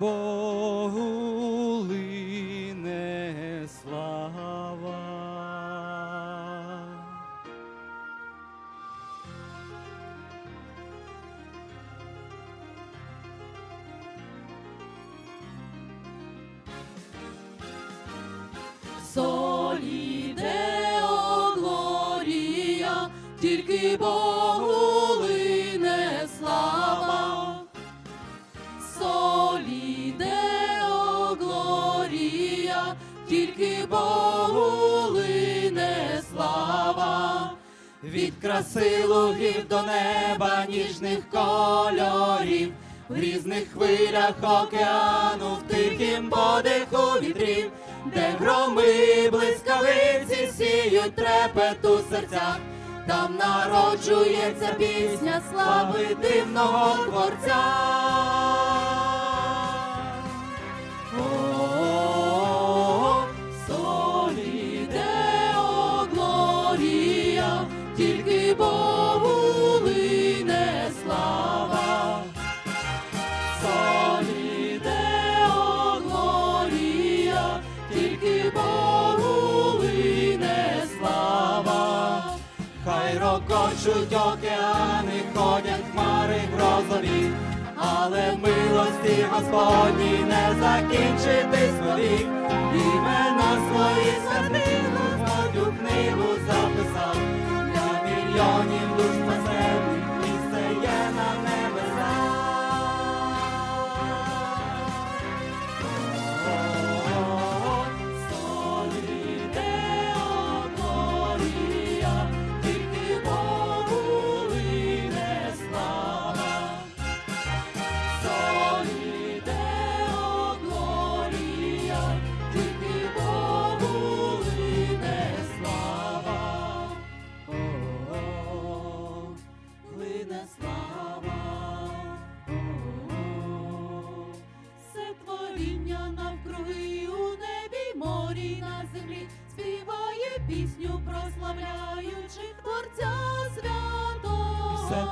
Богу лине слава. Солі Део Глорія, тільки Богу лине слава. Тільки Богу лине слава. Від краси лугів до неба ніжних кольорів, в різних хвилях океану, в тихім подиху вітрів, де громи блискавиці сіють трепет у серцях, там народжується пісня слави дивного творця. Рокочуть океани, ходять хмари грозові, але милості Господні не закінчитись вовік.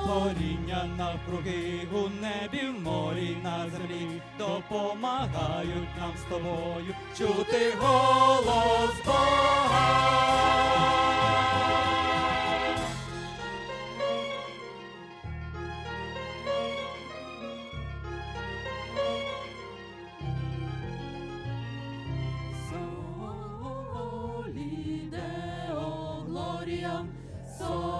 Творіння навкруги у небі, в морі на землі допомагають нам з тобою чути голос Бога. Солі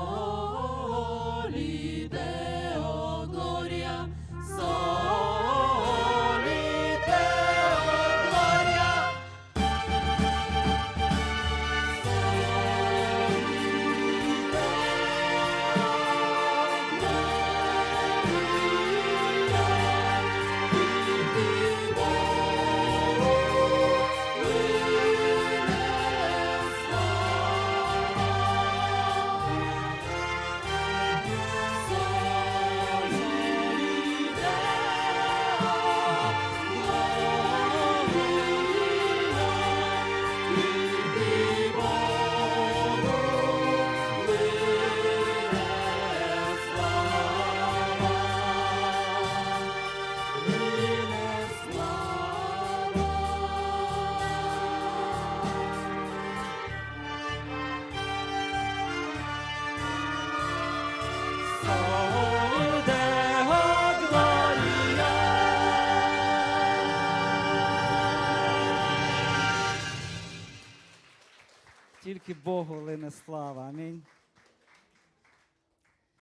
Тільки Богу лине слава. Амінь.